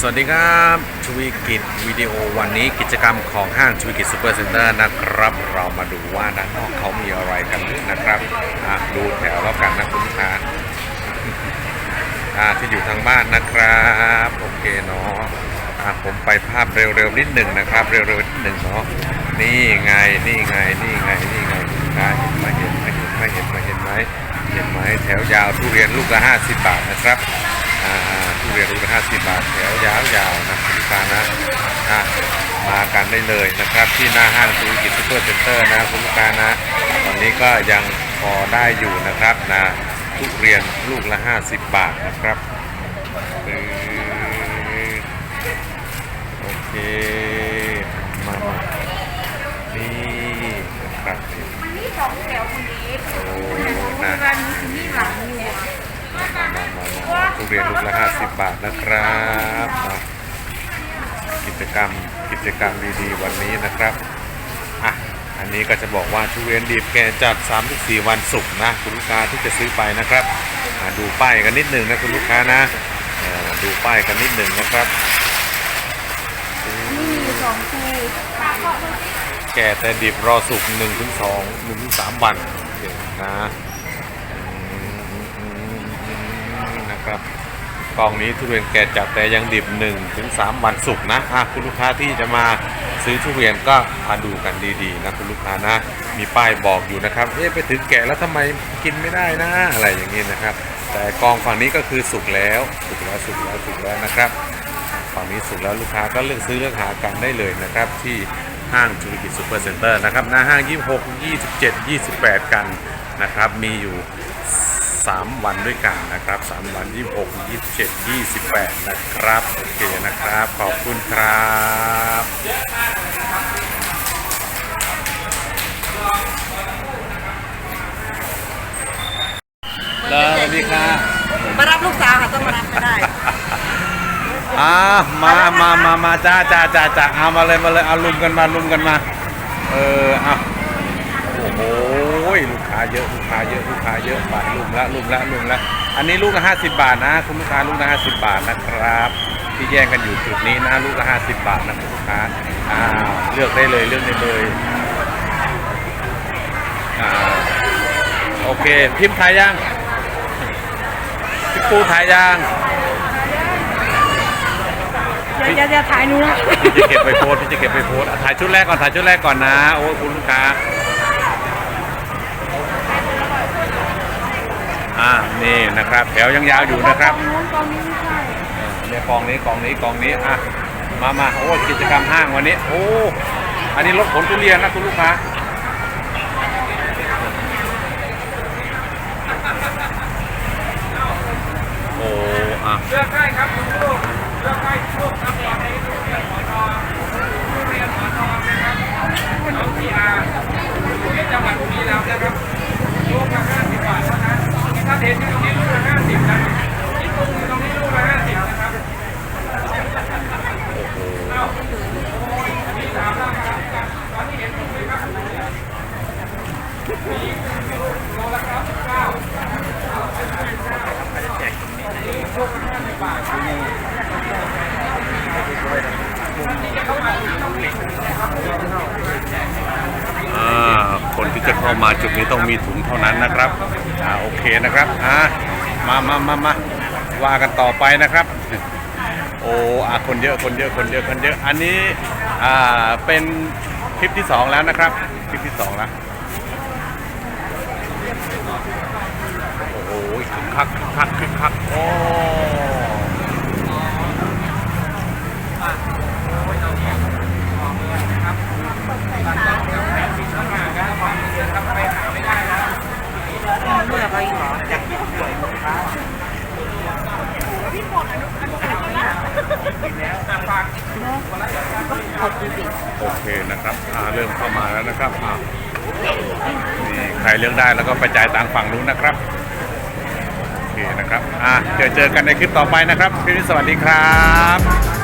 สวัสดีครับชวีกิจวิดีโอวันนี้กิจกรรมของห้างชวีกิจซูเปอร์เซ็นเตอร์นะครับ เรามาดูว่าด้านนอกเขามีอะไรกันนะครับดูแถวแล้วกันนะคุณลูกค้าที่อยู่ทางบ้านนะครับ โอเคเนาะผมไปภาพเร็วๆนิดหนึ่งนะครับ เร็วๆนิดหนึ่งเนาะนี่ไงนี่ไงนี่ไงนี่ไงคุณค้าเห็นไหมเห็นไหมเห็นไหมเห็นไหมเห็นไหมเห็นไหมแถวยาวทุเรียนลูกละ50บาทนะครับ อ่าทุเรียนลูกละ50บาทแถวยาวๆนะคุณลูกค้านะอะมากันได้เลยนะครับ ที่หน้าห้างธุรกิจซูเปอร์เซ็นเตอร์นะคุณลูกค้านะตอนนี้ก็ยังพอได้อยู่นะครับนะทุเรียนลูกละ 50 บาทนะครับโอเค มามานี่นะครับ มันมีสองแถวคนนี้ โอ้ เว นะ ลานี้คือมีหลังอยู่อะ มามามามาทุเรียน ลูกละ50บาทนะครับนะกิจกรรมกิจกรรมดีๆ วันนี้นะครับอะอันนี้ก็จะบอกว่าทุเรียนดีบแกจัด3-4วันศุกร์นะ คุณลูกค้าที่จะซื้อไปนะครับอะดูป้ายกันนิดหนึ่งนะคุณลูกค้านะเอ่อดูป้ายกันนิดหนึ่งนะครับนี่มีสองคูแก่แต่ดิบรอสุก1นถึงสองหนึ่งถึงสามวันโอเคนะอืมนะครับ กล่องนี้ทุเรียนแก่จัดแต่ยังดิบ1ถึงสามวันสุกนะอะคุณลูกค้าที่จะมาซื้อทุเรียนก็มาดูกันดีๆนะคุณลูกค้านะ มีป้ายบอกอยู่นะครับเอ๊ะไปถึงแก่แล้วทำไมกินไม่ได้นะอะไรอย่างนี้นะครับ แต่กองฝั่งนี้ก็คือสุกแล้วสุกแล้วสุกแล้วสุกแล้วนะครับฝั่งนี้สุดแล้วลูกค้าก็เลือกซื้อเลือกหากันได้เลยนะครับที่ห้างธุรกิจซูเปอร์เซ็นเตอร์นะครับหน้าห้าง 26 27 28 กันนะครับมีอยู่ 3 วันด้วยกันนะครับ 3 วัน 26 27 28 นะครับ โอเคนะครับ ขอบคุณครับแล้วสวัสดีครับมารับลูกสาวค่ะต้องมารับไม่ได้อ่ามามามามาจ้าจ้าจ้าจ้าเอามาเลยมาเลยเอาลุมกันมาลุมกันมา เออเอาโอ้โหลูกค้า เยอะลูกค้าเยอะลูกค้าเยอะบาทลุมละลุมละลุมละอันนี้ลูกละห้าสิบบาทนะคุณลูกค้าลูกละห้าสิบบาทนะครับ ที่แย่งกันอยู่จุดนี้นะลูกละห้าสิบบาทนะคุณลูกค้าอ้าวเลือกได้เลยเลือกได้เลยอ่าโอเคพิมพ์ถ่ายยังพี่ปูถ่ายยังอย่าอย่าอย่าถ่ายหนูนะพี่จะเก็บไปโพสต์พี่จะเก็บไปโพสต์อะถ่ายชุดแรกก่อนถ่ายชุดแรกก่อนนะโอ้ยคุณลูกค้า อ่านี่นะครับ แถวยังยาวอยู่นะครับกองนู้นกองนี้ไม่ใช่เออเนี่ยกองนี้กองนี้กองนี้อะมามาโอ้กิจกรรมห้างวันนี้ โอ้อันนี้รถขนทุเรียนนะคุณลูกค้าโอ้อะ เลือกได้ครับคุณลูกเลือกได้ลูกครับตอนนี้ทุเรียนหมอนทองทุเรียนหมอนทองนะครับน้องพีอาร์อยู่ที่จังหวัดบุรีรัมย์นะครับลูกละห้าสิบบาทเท่านั้นถ้าเห็ นอยู่ตรงนี้ลูกละห้าสิบนะที่ตรงตรงนี้ลูกละห้าสิบนะครับเอ้าอันนี้ถามราคากันตอนนี้เห็นตรงนี้ครับนี่โลละครับเก้าอ่า คนที่จะเข้ามาจุดนี้ต้องมีถุงเท่านั้นนะครับอ่าโอเคนะครับอ่ามามามามาว่ากันต่อไปนะครับ โอ้อาคนเยอะคนเยอะคนเยอะคนเยอะ อันนี้อ่าเป็นคลิปที่สองแล้วนะครับ คลิปที่สองแล้วโอ้โหคึกคักคึกคักคึกคักโอ้ไปหรอจาก โอเคนะครับอ่าเริ่มเข้ามาแล้วนะครับอ่านี่ใครเลือกได้แล้วก็ไปจ่ายตังค์ฝั่งนู้นนะครับ โอเคนะครับอะเจอเจอกันในคลิปต่อไปนะครับคลิปนี้สวัสดีครับ